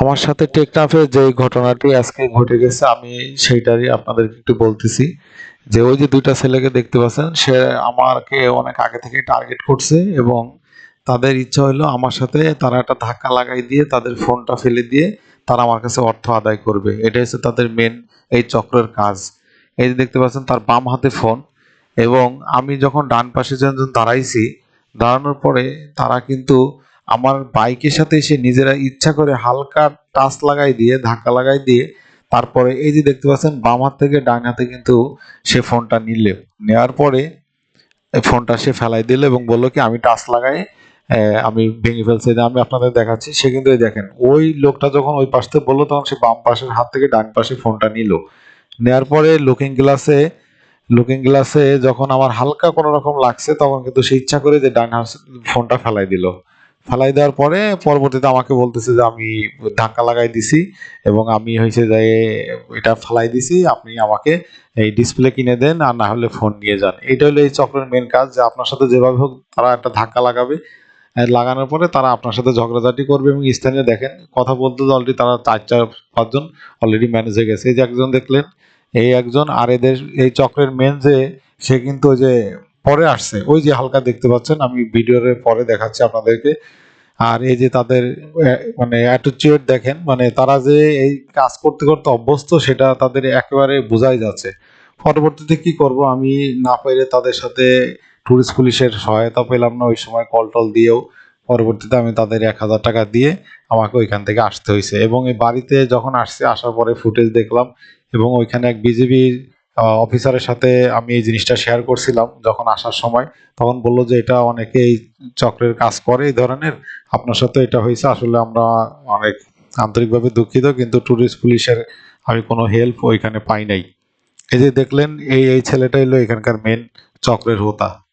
আমার সাথে টেকনাফে যে ঘটনাটি আজকে ঘটে গেছে, আমি সেইটারই আপনাদেরকে একটু বলতেছি। যে ওই যে দুইটা ছেলেকে দেখতে পাচ্ছেন, সে আমাকে অনেক আগে থেকে টার্গেট করছে এবং তাদের ইচ্ছা হলো আমার সাথে তারা একটা ধাক্কা লাগাই দিয়ে তাদের ফোনটা ফেলে দিয়ে তারা আমার কাছে অর্থ আদায় করবে। এটা হচ্ছে তাদের মেন এই চক্রের কাজ। এই যে দেখতে পাচ্ছেন, তার বাম হাতে ফোন এবং আমি যখন ডান পাশে যখন দাঁড়াইছি, দাঁড়ানোর পরে তারা কিন্তু আমার বাইকের সাথে এসে নিজেরা ইচ্ছা করে হালকা টাচ লাগাই দিয়ে, ধাক্কা লাগাই দিয়ে, তারপরে এই যে দেখতে পাচ্ছেন, বাম হাত থেকে ডান হাতে কিন্তু সে ফোনটা নিলে। নেওয়ার পরে ফোনটা সে ফেলাই দিল এবং বলল কি, আমি টাচ লাগাই আমি ভেঙে ফেলছি আমি আপনাদের দেখাচ্ছি। সে কিন্তু দেখেন, ওই লোকটা যখন ওই পাশ থেকে বলল, তখন সে বাম পাশের হাত থেকে ডান পাশে ফোনটা নিল। নেওয়ার পরে লুকিং গ্লাসে লুকিং গ্লাসে যখন আমার হালকা কোনো রকম লাগছে, তখন কিন্তু সে ইচ্ছা করে যে ডান হাত ফোনটা ফেলাই দিল। ফেলাই দেওয়ার পরে পরবর্তীতে আমাকে বলতেছে যে আমি ধাক্কা লাগাই দিছি এবং আমি হয়েছে যে এটা ফেলাই দিছি, আপনি আমাকে এই ডিসপ্লে কিনে দেন আর না হলে ফোন নিয়ে যান। এটা হলো এই চক্রের মেন কাজ যে আপনার সাথে যেভাবে হোক তারা একটা ধাক্কা লাগাবে। লাগানোর পরে তারা আপনার সাথে ঝগড়াঝাটি করবে এবং স্থানীয় দেখেন, কথা বলতে অলরেডি তারা চার চার পাঁচজন অলরেডি ম্যানেজ হয়ে গেছে। এই যে একজন দেখলেন, এই একজন আর এদের, এই চক্রের মেন যে, সে কিন্তু যে পরে আসছে। ওই যে হালকা দেখতে পাচ্ছেন, আমি ভিডিওর পরে দেখাচ্ছি আপনাদেরকে। আর এই যে তাদের মানে অ্যাটিটিউড দেখেন মানে তারা যে এই কাজ করতে করতে অভ্যস্ত, সেটা তাদের একেবারে বোঝাই যাচ্ছে। পরবর্তীতে কি করব, আমি না পেরে তাদের সাথে টুরিস্ট পুলিশের সহায়তা পেলাম না, ওই সময় কল টল দিয়েও। পরবর্তীতে আমি তাদের এক হাজার টাকা দিয়ে আমাকে ওইখান থেকে আসতে হয়েছে। এবং এই বাড়িতে যখন আসছে, আসার পরে ফুটেজ দেখলাম এবং ওইখানে এক বিজেপির অফিসারের সাথে আমি এই জিনিসটা শেয়ার করছিলাম যখন আসার সময়। তখন বলল যে, এটা অনেকে এই চক্রের কাজ করে এই ধরনের। আপনার সাথে এটা হয়েছে। আসলে আমরা অনেক আন্তরিকভাবে দুঃখিত, কিন্তু ট্যুরিস্ট পুলিশের আমি কোনো হেল্প ওইখানে পাই নাই। এই যে দেখলেন, এই এই ছেলেটাই হলো এখানকার মেন চক্রের হোতা।